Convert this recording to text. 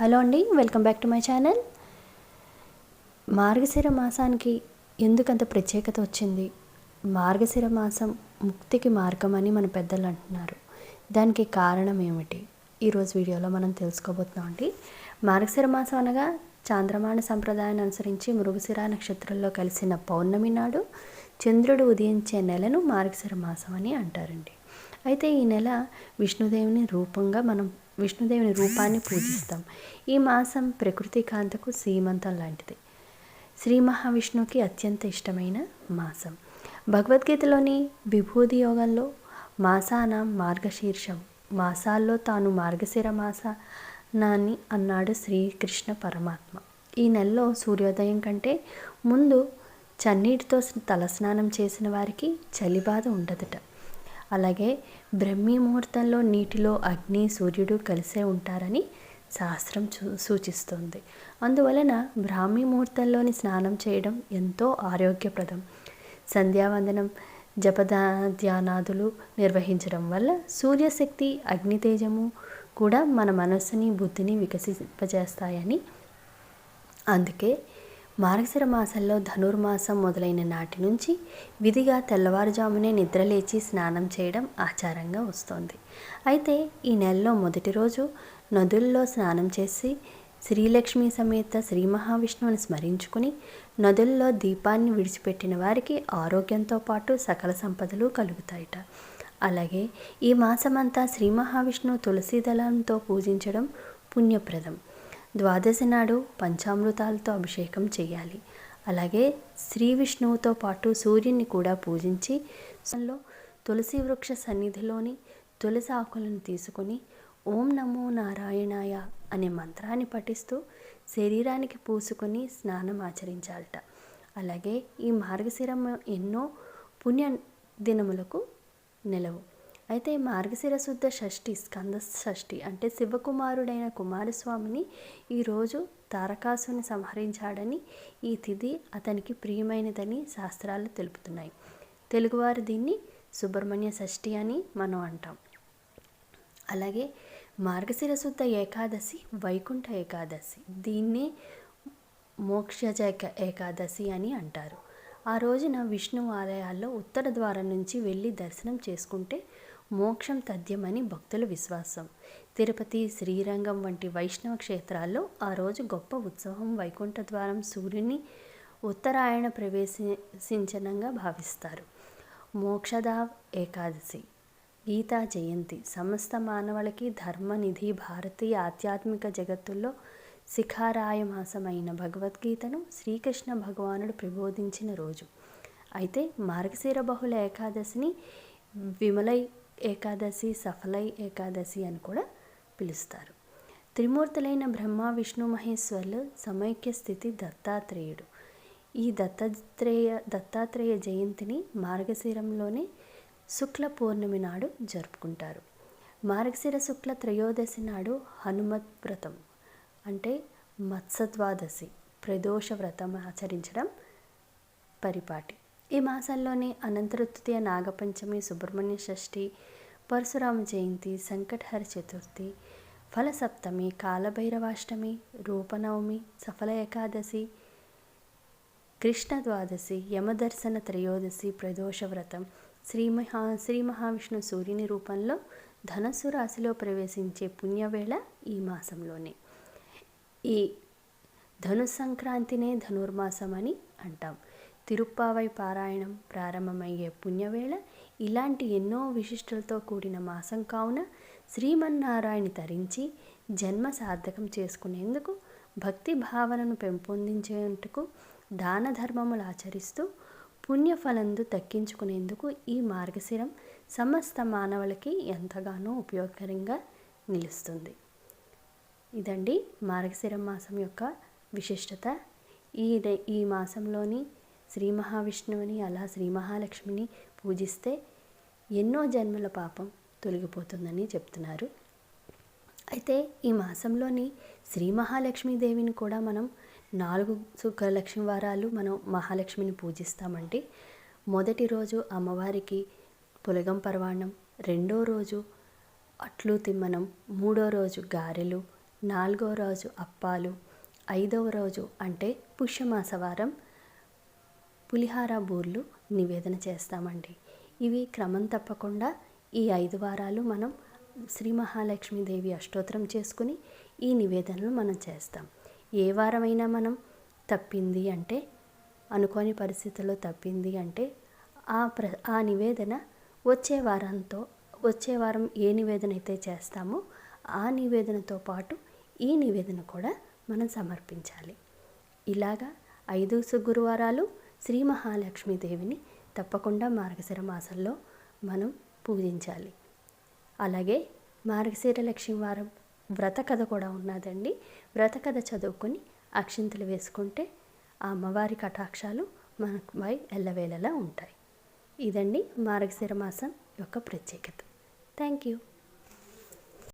Hello అండి welcome back to my channel. మార్గశిర మాసానికి ఎందుకంత ప్రత్యేకత వచ్చింది? మార్గశిర మాసం ముక్తికి మార్గం అని మన పెద్దలు అంటున్నారు. దానికి కారణం ఏమిటి? ఈరోజు వీడియోలో మనం తెలుసుకోబోతున్నాం అండి. మార్గశిర మాసం అనగా చాంద్రమాన సంప్రదాయాన్ని అనుసరించి మృగశిర నక్షత్రంలో కలిసిన పౌర్ణమి నాడు చంద్రుడు ఉదయించే నెలను మార్గశిర మాసం అని అంటారండి. అయితే ఈ నెల విష్ణుదేవుని రూపంగా మనం విష్ణుదేవుని రూపాన్ని పూజిస్తాం. ఈ మాసం ప్రకృతి కాంతకు సీమంతం లాంటిది. శ్రీ మహావిష్ణువుకి అత్యంత ఇష్టమైన మాసం. భగవద్గీతలోని విభూది యోగంలో మాసానం మార్గశీర్షం. మాసాల్లో తాను మార్గశిర మాసానాన్ని అన్నాడు శ్రీకృష్ణ పరమాత్మ. ఈ నెలలో సూర్యోదయం కంటే ముందు చన్నీటితో తలస్నానం చేసిన వారికి చలిబాధ ఉండదుట. అలాగే బ్రహ్మీ ముహూర్తంలో నీటిలో అగ్ని సూర్యుడు కలిసే ఉంటారని శాస్త్రం చూ సూచిస్తుంది. అందువలన బ్రాహ్మీ ముహూర్తంలోని స్నానం చేయడం ఎంతో ఆరోగ్యప్రదం. సంధ్యావందనం జపదా ధ్యానాదులు నిర్వహించడం వల్ల సూర్యశక్తి అగ్నితేజము కూడా మన మనస్సుని బుద్ధిని వికసింపజేస్తాయని అందుకే మార్గశిర మాసంలో ధనుర్మాసం మొదలైన నాటి నుంచి విధిగా తెల్లవారుజామునే నిద్రలేచి స్నానం చేయడం ఆచారంగా వస్తోంది. అయితే ఈ నెలలో మొదటి రోజు నదుల్లో స్నానం చేసి శ్రీలక్ష్మి సమేత శ్రీ మహావిష్ణువుని స్మరించుకుని నదుల్లో దీపాన్ని విడిచిపెట్టిన వారికి ఆరోగ్యంతో పాటు సకల సంపదలు కలుగుతాయట. అలాగే ఈ మాసమంతా శ్రీ మహావిష్ణువు తులసీదళంతో పూజించడం పుణ్యప్రదం. ద్వాదశి నాడు పంచామృతాలతో అభిషేకం చేయాలి. అలాగే శ్రీ విష్ణువుతో పాటు సూర్యుని కూడా పూజించి లో తులసి వృక్ష సన్నిధిలోని తులసి ఆకులను తీసుకొని ఓం నమో నారాయణాయ అనే మంత్రాన్ని పఠిస్తూ శరీరానికి పూసుకొని స్నానం ఆచరించాలట. అలాగే ఈ మార్గశిరం ఎన్నో పుణ్య దినములకు నిలవు. అయితే మార్గశిర శుద్ధ షష్ఠి స్కంద షష్ఠి అంటే శివకుమారుడైన కుమారస్వామిని ఈరోజు తారకాసుని సంహరించాడని ఈ తిథి అతనికి ప్రియమైనదని శాస్త్రాలు తెలుపుతున్నాయి. తెలుగువారు దీన్ని సుబ్రహ్మణ్య షష్ఠి అని మనం అంటాం. అలాగే మార్గశిర శుద్ధ ఏకాదశి వైకుంఠ ఏకాదశి దీన్నే మోక్షజ ఏకాదశి అని అంటారు. ఆ రోజున విష్ణు ఆలయాల్లో ఉత్తర ద్వారం నుంచి వెళ్ళి దర్శనం చేసుకుంటే మోక్షం తథ్యమని భక్తుల విశ్వాసం. తిరుపతి శ్రీరంగం వంటి వైష్ణవ క్షేత్రాల్లో ఆ రోజు గొప్ప ఉత్సవం వైకుంఠ ద్వారం సూర్యుని ఉత్తరాయణ ప్రవేశించనంగా భావిస్తారు. మోక్షదా ఏకాదశి గీతా జయంతి సమస్త మానవులకి ధర్మనిధి భారతీయ ఆధ్యాత్మిక జగత్తుల్లో శిఖారాయమాసమైన భగవద్గీతను శ్రీకృష్ణ భగవానుడు ప్రబోధించిన రోజు. అయితే మార్గశిర బహుళ ఏకాదశిని విమలై ఏకాదశి సఫలై ఏకాదశి అని కూడా పిలుస్తారు. త్రిమూర్తులైన బ్రహ్మ విష్ణు మహేశ్వర్లు సమైక్య స్థితి దత్తాత్రేయుడు. ఈ దత్తాత్రేయ దత్తాత్రేయ జయంతిని మార్గశిరంలోనే శుక్ల పూర్ణమి నాడు జరుపుకుంటారు. మార్గశిర శుక్ల త్రయోదశి నాడు హనుమత్ వ్రతం అంటే మత్సద్వాదశి ప్రదోష వ్రతం ఆచరించడం పరిపాటి. ఈ మాసంలోనే అనంతరుతృతీయ నాగపంచమి సుబ్రహ్మణ్య షష్ఠి పరశురామ జయంతి సంకటహర చతుర్థి ఫలసప్తమి కాలభైరవాష్టమి రూపనవమి సఫల ఏకాదశి కృష్ణ ద్వాదశి యమదర్శన త్రయోదశి ప్రదోష వ్రతం. శ్రీ మహా శ్రీ మహావిష్ణు సూర్యుని రూపంలో ధనస్సు రాశిలో ప్రవేశించే పుణ్యవేళ ఈ మాసంలోనే. ఈ ధను సంక్రాంతినే ధనుర్మాసం అని అంటాం. తిరుప్పావై పారాయణం ప్రారంభమయ్యే పుణ్యవేళ ఇలాంటి ఎన్నో విశిష్టలతో కూడిన మాసం కావున శ్రీమన్నారాయణ తరించి జన్మ సార్థకం చేసుకునేందుకు భక్తి భావనను పెంపొందించేందుకు దాన ధర్మములు ఆచరిస్తూ పుణ్యఫలందు దక్కించుకునేందుకు ఈ మార్గశిరం సమస్త మానవులకి ఎంతగానో ఉపయోగకరంగా నిలుస్తుంది. ఇదండి మార్గశిర మాసం యొక్క విశిష్టత. ఈ ఈ మాసంలోని శ్రీ మహావిష్ణువుని అలా శ్రీ మహాలక్ష్మిని పూజిస్తే ఎన్నో జన్మల పాపం తొలగిపోతుందని చెప్తున్నారు. అయితే ఈ మాసంలోని శ్రీ మహాలక్ష్మీదేవిని కూడా మనం నాలుగు సుఖలక్ష్మి వారాలు మనం మహాలక్ష్మిని పూజిస్తామంటే మొదటి రోజు అమ్మవారికి పులగం పర్వాణం రెండో రోజు అట్లు తిమ్మనం మూడో రోజు గారెలు నాలుగో రోజు అప్పాలు ఐదవ రోజు అంటే పుష్యమాస వారం పులిహార బూర్లు నివేదన చేస్తామండి. ఇవి క్రమం తప్పకుండా ఈ ఐదు వారాలు మనం శ్రీ మహాలక్ష్మీదేవి అష్టోత్తరం చేసుకుని ఈ నివేదనలు మనం చేస్తాం. ఏ వారమైనా మనం తప్పింది అంటే అనుకోని పరిస్థితుల్లో తప్పింది అంటే ఆ ప్ర ఆ నివేదన వచ్చే వారంతో వచ్చే వారం ఏ నివేదన అయితే చేస్తామో ఆ నివేదనతో పాటు ఈ నివేదన కూడా మనం సమర్పించాలి. ఇలాగా ఐదు గురువారాలు శ్రీ మహాలక్ష్మీదేవిని తప్పకుండా మార్గశిర మాసంలో మనం పూజించాలి. అలాగే మార్గశిర లక్ష్మి వారం వ్రత కథ కూడా ఉన్నదండి. వ్రత కథ చదువుకొని అక్షింతలు వేసుకుంటే ఆ అమ్మవారి కటాక్షాలు మనపై ఎల్లవేళలా ఉంటాయి. ఇదండి మార్గశిర మాసం యొక్క ప్రత్యేకత. Thank you.